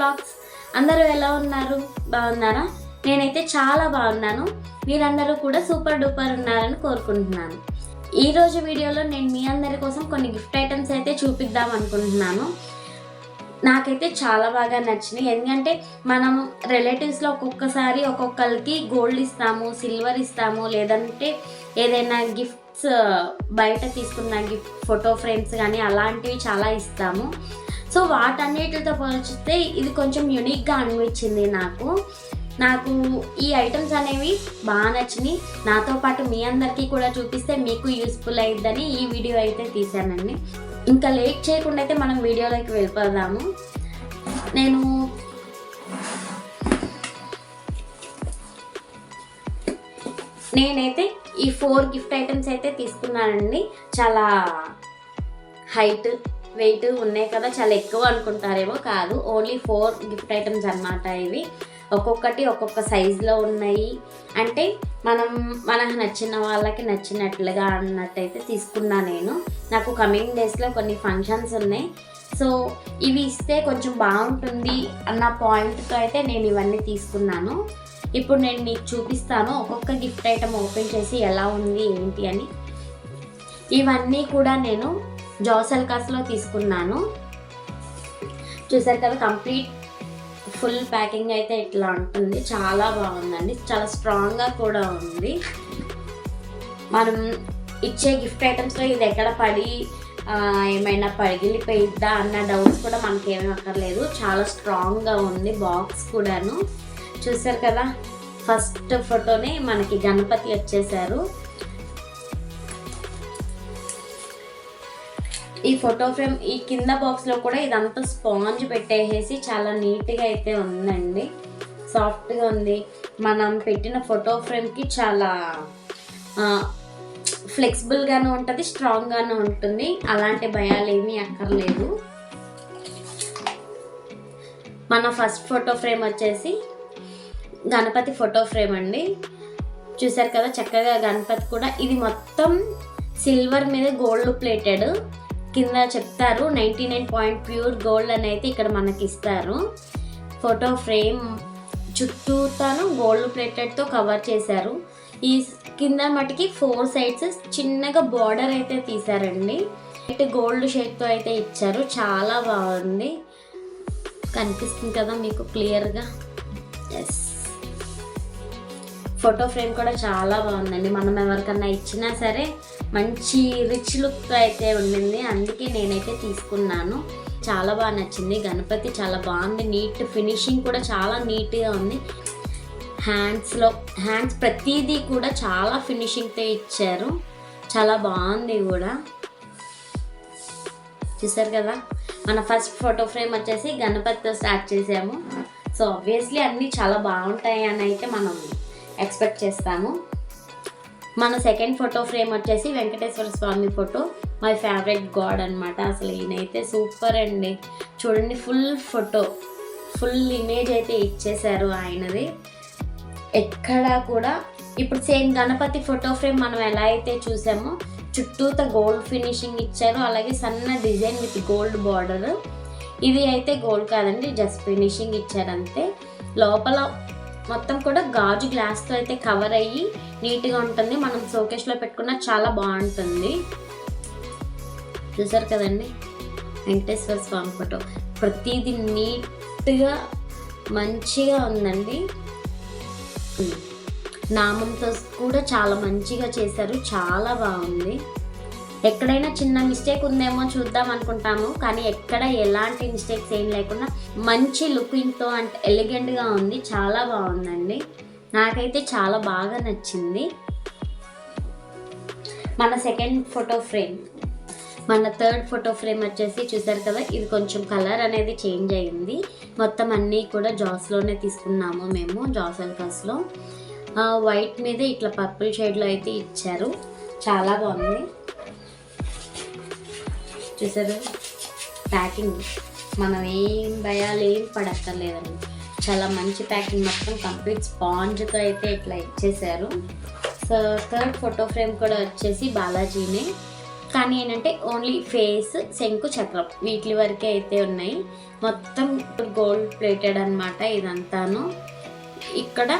Blogs. అందరూ ఎలా ఉన్నారు? బాగున్నారా? నేనైతే చాలా బాగున్నాను. మీరందరూ కూడా సూపర్ డూపర్ ఉన్నారని కోరుకుంటున్నాను. ఈరోజు వీడియోలో నేను మీ అందరి కోసం కొన్ని గిఫ్ట్ ఐటమ్స్ అయితే చూపిద్దాం అనుకుంటున్నాను. నాకైతే చాలా బాగా నచ్చినాయి. ఎందుకంటే మనం రిలేటివ్స్లో ఒక్కొక్కసారి ఒక్కొక్కరికి గోల్డ్ ఇస్తాము సిల్వర్ ఇస్తాము లేదంటే ఏదైనా గిఫ్ట్స్ బయట తీసుకున్న గిఫ్ట్ ఫోటో ఫ్రేమ్స్ కానీ అలాంటివి చాలా ఇస్తాము. సో వాటన్నిటితో పోల్చితే ఇది కొంచెం యునిక్గా అనిపించింది నాకు. నాకు ఈ ఐటమ్స్ అనేవి బాగా నచ్చినాయి. నాతో పాటు మీ అందరికీ కూడా చూపిస్తే మీకు యూస్ఫుల్ అయ్యిద్దని ఈ వీడియో అయితే తీశానండి. ఇంకా లేట్ చేయకుండా అయితే మనం వీడియోలోకి వెళ్ళిపోదాము. నేను నేనైతే ఈ ఫోర్ గిఫ్ట్ ఐటమ్స్ అయితే తీసుకున్నానండి. చాలా హైట్ వెయిట్ ఉన్నాయి కదా చాలా ఎక్కువ అనుకుంటారేమో కాదు. ఓన్లీ ఫోర్ గిఫ్ట్ ఐటమ్స్ అన్నమాట ఇవి. ఒక్కొక్కటి ఒక్కొక్క సైజులో ఉన్నాయి. అంటే మనం మనకు నచ్చిన వాళ్ళకి నచ్చినట్లుగా అన్నట్టయితే తీసుకున్నా నేను. నాకు కమింగ్ డేస్లో కొన్ని ఫంక్షన్స్ ఉన్నాయి. సో ఇవి ఇస్తే కొంచెం బాగుంటుంది అన్న పాయింట్తో అయితే నేను ఇవన్నీ తీసుకున్నాను. ఇప్పుడు నేను మీకు చూపిస్తాను ఒక్కొక్క గిఫ్ట్ ఐటమ్ ఓపెన్ చేసి ఎలా ఉంది ఏంటి అని. ఇవన్నీ కూడా నేను జోసల్కాస్లో తీసుకున్నాను. చూసారు కదా కంప్లీట్ ఫుల్ ప్యాకింగ్ అయితే ఇట్లా ఉంటుంది. చాలా బాగుందండి. చాలా స్ట్రాంగ్గా కూడా ఉంది. మనం ఇచ్చే గిఫ్ట్ ఐటమ్స్లో ఇది ఎక్కడ పడి ఏమైనా పగిలిపోయిద్దా అన్న డౌట్స్ కూడా మనకి ఏమీ అక్కర్లేదు. చాలా స్ట్రాంగ్గా ఉంది బాక్స్ కూడాను. చూసారు కదా ఫస్ట్ ఫోటోనే మనకి గణపతి వచ్చేసారు. ఈ ఫోటో ఫ్రేమ్ ఈ కింద బాక్స్లో కూడా ఇదంతా స్పాంజ్ పెట్టేసేసి చాలా నీట్గా అయితే ఉందండి. సాఫ్ట్గా ఉంది. మనం పెట్టిన ఫోటో ఫ్రేమ్కి చాలా ఫ్లెక్సిబుల్గాను ఉంటుంది స్ట్రాంగ్గాను ఉంటుంది. అలాంటి భయాలు ఏమీ అక్కర్లేదు. మన ఫస్ట్ ఫోటో ఫ్రేమ్ వచ్చేసి గణపతి ఫోటో ఫ్రేమ్ అండి. చూసారు కదా చక్కగా గణపతి కూడా ఇది మొత్తం సిల్వర్ మీద గోల్డ్ ప్లేటెడ్. కింద చెప్తారు. Ninety nine point pure gold అని అయితే ఇక్కడ మనకి ఇస్తారు ఫోటో ఫ్రేమ్ చుట్టూతాను గోల్డ్ ప్లేటెడ్తో కవర్ చేశారు. ఈ కింద మటుకి ఫోర్ సైడ్స్ చిన్నగా బార్డర్ అయితే తీశారండి. గోల్డ్ షేప్తో అయితే ఇచ్చారు. చాలా బాగుంది. కనిపిస్తుంది కదా మీకు క్లియర్గా ఎస్ ఫోటో ఫ్రేమ్ కూడా చాలా బాగుందండి. మనం ఎవరికన్నా ఇచ్చినా సరే మంచి రిచ్ లుక్ అయితే ఉండింది. అందుకే నేనైతే తీసుకున్నాను. చాలా బాగా నచ్చింది. గణపతి చాలా బాగుంది. నీట్ ఫినిషింగ్ కూడా చాలా నీట్గా ఉంది. హ్యాండ్స్లో హ్యాండ్స్ ప్రతిదీ కూడా చాలా ఫినిషింగ్తో ఇచ్చారు. చాలా బాగుంది కూడా. చూసారు కదా? మన ఫస్ట్ ఫోటో ఫ్రేమ్ వచ్చేసి గణపతితో స్టార్ట్ చేసాము. సో ఆబ్వియస్లీ అన్నీ చాలా బాగుంటాయి అని అయితే మనం ఎక్స్పెక్ట్ చేస్తాము. మన సెకండ్ ఫోటో ఫ్రేమ్ వచ్చేసి Venkateswara Swamy photo my favourite god అనమాట అసలు ఈయనైతే సూపర్ అండి. చూడండి ఫుల్ ఫోటో ఫుల్ ఇమేజ్ అయితే ఇచ్చేశారు ఆయనది. ఎక్కడా కూడా ఇప్పుడు సేమ్ గణపతి ఫోటో ఫ్రేమ్ మనం ఎలా అయితే చూసామో చుట్టూత గోల్డ్ ఫినిషింగ్ ఇచ్చారు. అలాగే సన్న డిజైన్ విత్ గోల్డ్ బార్డర్ ఇది అయితే గోల్డ్ కాదండి జస్ట్ ఫినిషింగ్ ఇచ్చారంతే. లోపల మొత్తం కూడా గాజు గ్లాస్తో అయితే కవర్ అయ్యి నీట్గా ఉంటుంది. మనం షోకేస్లో పెట్టుకున్న చాలా బాగుంటుంది. చూసారు కదండి? వెంకటేశ్వర స్వామి ఫోటో ప్రతిదీ నీట్గా మంచిగా ఉందండి. నామంతో కూడా చాలా మంచిగా చేశారు. చాలా బాగుంది. ఎక్కడైనా చిన్న మిస్టేక్ ఉందేమో చూద్దాం అనుకుంటాము కానీ ఎక్కడ ఎలాంటి మిస్టేక్స్ ఏం లేకుండా మంచి లుకింగ్తో అంటే ఎలిగెంట్గా ఉంది చాలా బాగుందండి. నాకైతే చాలా బాగా నచ్చింది. మన సెకండ్ ఫోటో ఫ్రేమ్ మన థర్డ్ ఫోటో ఫ్రేమ్ వచ్చేసి చూసారు కదా ఇది కొంచెం కలర్ అనేది చేంజ్ అయింది. మొత్తం అన్నీ కూడా జాస్లోనే తీసుకున్నాము మేము జాస్ ఎల్కాస్లో వైట్ మీద ఇట్లా పర్పుల్ షేడ్లో అయితే ఇచ్చారు. చాలా బాగుంది. చూసారు? ప్యాకింగ్. మనం ఏం భయాలు ఏం పడక్కర్లేదండి. చాలా మంచి ప్యాకింగ్ మొత్తం కంప్లీట్ స్పాంజ్తో అయితే ఇట్లా ఇచ్చేసారు. సో థర్డ్ ఫోటో ఫ్రేమ్ కూడా వచ్చేసి బాలాజీనే. కానీ ఏంటంటే ఓన్లీ ఫేస్ శంకు చక్రం వీటి వరకే అయితే ఉన్నాయి. మొత్తం గోల్డ్ ప్లేటెడ్ అనమాట ఇదంతాను. ఇక్కడ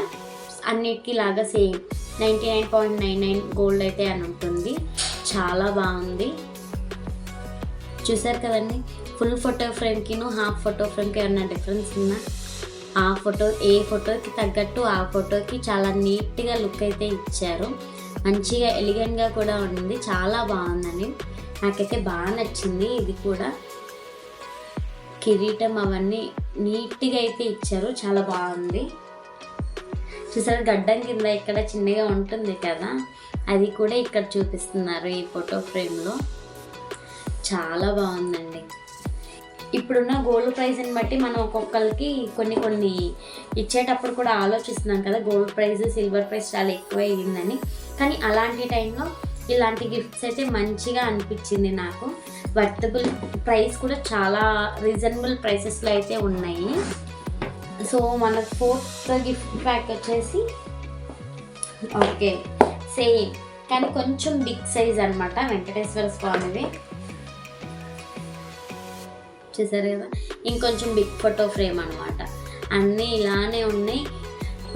అన్నిటికీ లాగా same. Ninety nine point nine nine gold అయితే అని ఉంటుంది. చాలా బాగుంది. చూసారు కదండి? ఫుల్ ఫోటో ఫ్రేమ్కిను హాఫ్ ఫోటో ఫ్రేమ్కి ఏమన్నా డిఫరెన్స్ ఉందా? ఆ ఫోటో ఏ ఫోటోకి తగ్గట్టు ఆ ఫోటోకి చాలా నీట్గా లుక్ అయితే ఇచ్చారు. మంచిగా ఎలిగెంట్గా కూడా ఉంది. చాలా బాగుందండి. నాకైతే బాగా నచ్చింది ఇది కూడా. కిరీటం అవన్నీ నీట్గా అయితే ఇచ్చారు. చాలా బాగుంది. చూసారు గడ్డం కింద ఇక్కడ చిన్నగా ఉంటుంది కదా? అది కూడా ఇక్కడ చూపిస్తున్నారు ఈ ఫోటో ఫ్రేమ్లో. చాలా బాగుందండి. ఇప్పుడున్న గోల్డ్ ప్రైస్ని బట్టి మనం ఒక్కొక్కరికి కొన్ని కొన్ని ఇచ్చేటప్పుడు కూడా ఆలోచిస్తున్నాం కదా గోల్డ్ ప్రైస్ సిల్వర్ ప్రైస్ చాలా ఎక్కువ అయ్యిందని కానీ అలాంటి టైంలో ఇలాంటి గిఫ్ట్స్ అయితే మంచిగా అనిపించింది నాకు. వర్తబుల్ ప్రైస్ కూడా చాలా రీజనబుల్ ప్రైసెస్లో అయితే ఉన్నాయి. సో మన ఫోర్త్ గిఫ్ట్ ప్యాక్ వచ్చేసి ఓకే సేమ్ కానీ కొంచెం బిగ్ సైజ్ అనమాట వెంకటేశ్వర స్వామివి చేశారు కదా. ఇంకొంచెం బిగ్ ఫోటో ఫ్రేమ్ అనమాట అన్నీ ఇలానే ఉన్నాయి.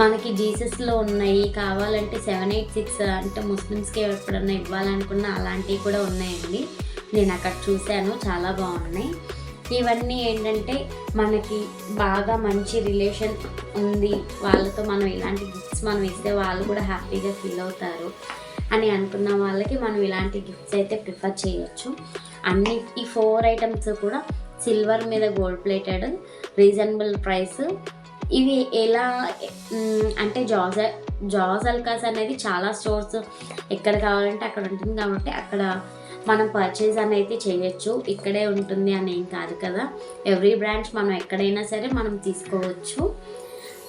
మనకి జీసస్లో ఉన్నాయి. కావాలంటే సెవెన్ ఎయిట్ సిక్స్ అంటే ముస్లిమ్స్కి ఎప్పుడన్నా ఇవ్వాలనుకున్న అలాంటివి కూడా ఉన్నాయండి. నేను అక్కడ చూశాను. చాలా బాగున్నాయి. ఇవన్నీ ఏంటంటే మనకి బాగా మంచి రిలేషన్ ఉంది. వాళ్ళతో మనం ఇలాంటి గిఫ్ట్స్ మనం ఇస్తే వాళ్ళు కూడా హ్యాపీగా ఫీల్ అవుతారు అని అనుకున్న వాళ్ళకి మనం ఇలాంటి గిఫ్ట్స్ అయితే ప్రిఫర్ చేయొచ్చు. అన్ని ఈ ఫోర్ ఐటమ్స్ కూడా సిల్వర్ మీద గోల్డ్ ప్లేటెడ్ రీజనబుల్ ప్రైస్. ఇవి ఎలా అంటే జాజ్ జాజ్ అల్కాస్ అనేది చాలా స్టోర్స్ ఎక్కడ కావాలంటే అక్కడ ఉంటుంది కాబట్టి అక్కడ మనం పర్చేజ్ అనేది చేయొచ్చు. ఇక్కడే ఉంటుంది అని ఏం కాదు కదా. ఎవ్రీ బ్రాంచ్ మనం ఎక్కడైనా సరే మనం తీసుకోవచ్చు.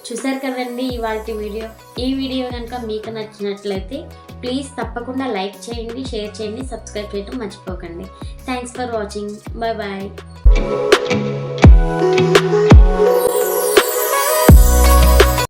చూసారు కదండి ఇవాళ వీడియో. ఈ వీడియో కనుక మీకు నచ్చినట్లయితే ప్లీజ్ తప్పకుండా లైక్ చేయండి షేర్ చేయండి సబ్స్క్రైబ్ చేయడం మర్చిపోకండి. Thanks for watching bye bye Thank you.